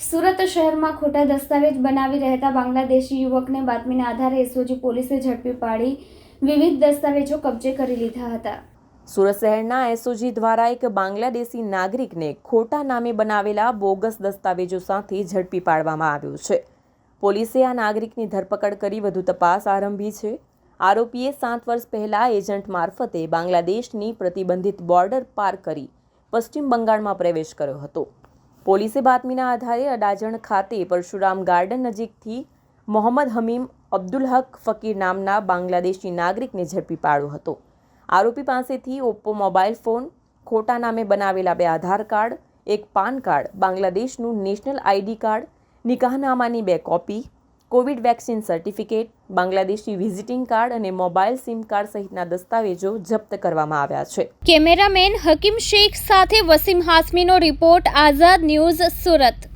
સુરત શહેરમાં ખોટા દસ્તાવેજ બનાવી રહેતા બાંગ્લાદેશી યુવકને બાતમીના આધારે એસઓજી પોલીસે ઝડપી પાડી વિવિધ દસ્તાવેજો કબજે કરી લીધા હતા. સુરત શહેરના એસઓજી દ્વારા એક બાંગ્લાદેશી નાગરિકને ખોટા નામે બનાવેલા બોગસ દસ્તાવેજો સાથે ઝડપી પાડવામાં આવ્યો છે. પોલીસે આ નાગરિકની ધરપકડ કરી વધુ તપાસ આરંભી છે. આરોપીએ સાત વર્ષ પહેલાં એજન્ટ મારફતે બાંગ્લાદેશની પ્રતિબંધિત બોર્ડર પાર કરી પશ્ચિમ બંગાળમાં પ્રવેશ કર્યો હતો. પોલીસે બાતમીના આધારે અડાજણ ખાતે પરશુરામ ગાર્ડન નજીકથી મોહમ્મદ હમીમ અબ્દુલ હક ફકીર નામના બાંગ્લાદેશી નાગરિકને ઝડપી પાડ્યો હતો. આરોપી પાસેથી ઓપ્પો મોબાઈલ ફોન, ખોટા નામે બનાવેલા બે આધાર કાર્ડ, એક પાન કાર્ડ, બાંગ્લાદેશનું નેશનલ આઈડી કાર્ડ, નિકાહનામાની બે copy covid vaccine certificate Bangladeshi visiting card અને મોબાઈલ સિમ કાર્ડ સહિતના દસ્તાવેજો જપ્ત કરવામાં આવ્યા છે. કેમેરામેન હકીમ શેખ સાથે વસીમ હાસમીનો રિપોર્ટ, આઝાદ ન્યૂઝ સુરત.